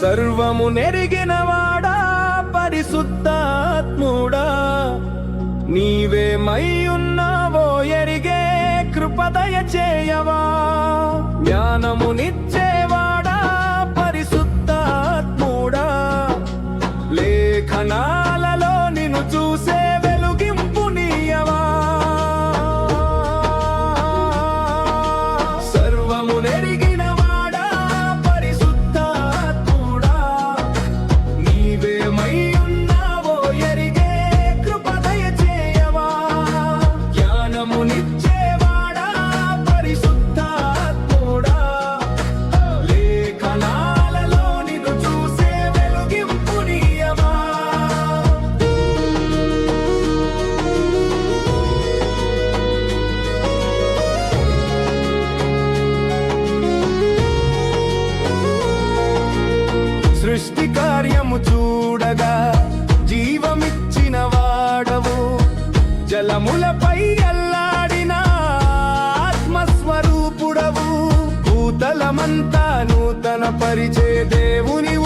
సర్వము నెరిగిన నెరిగినవాడా పరిశుద్ధాత్ముడా. నీవే మయ్యున్న సృష్టి కార్యము చూడగా జీవమిచ్చిన వాడవు. జలములపై అల్లాడిన ఆత్మస్వరూపుడవు. భూతలమంతా నూతన పరిచే దేవుని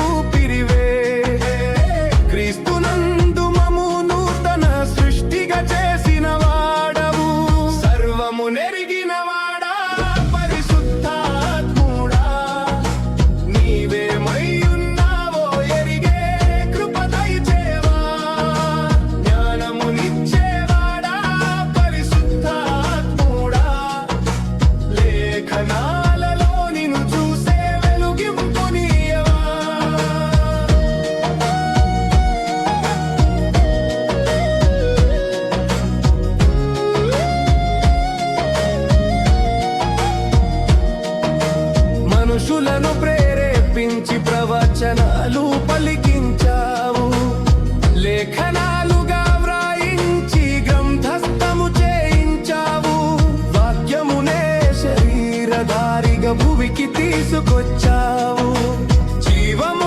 వచనాలు పలికించావు. లేఖనాలుగా వ్రాయించి గ్రంథస్థము చేయించావు. వాక్యమునే శరీరధారిగా భూమికి తీసుకొచ్చావు. జీవము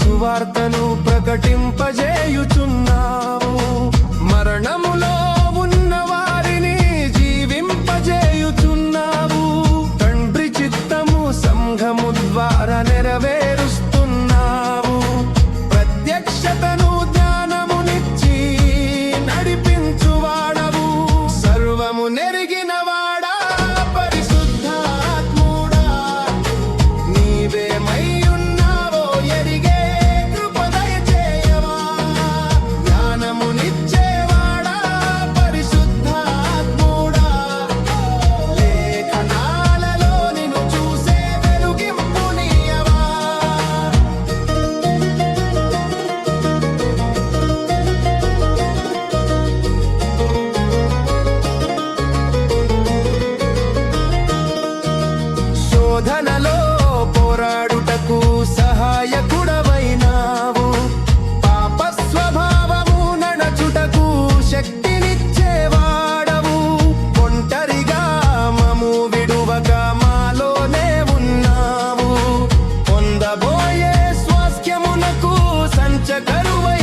సువార్తను ప్రకటింపజేయుచున్న సాధనలో పోరాడుటకు సహాయకుడవైనావు. పాప స్వభావము నడచుటకు శక్తినిచ్చేవాడవు. ఒంటరిగా మము విడువక మాలోనే ఉన్నావు. పొందబోయే స్వాస్థ్యమునకు సంచకరువై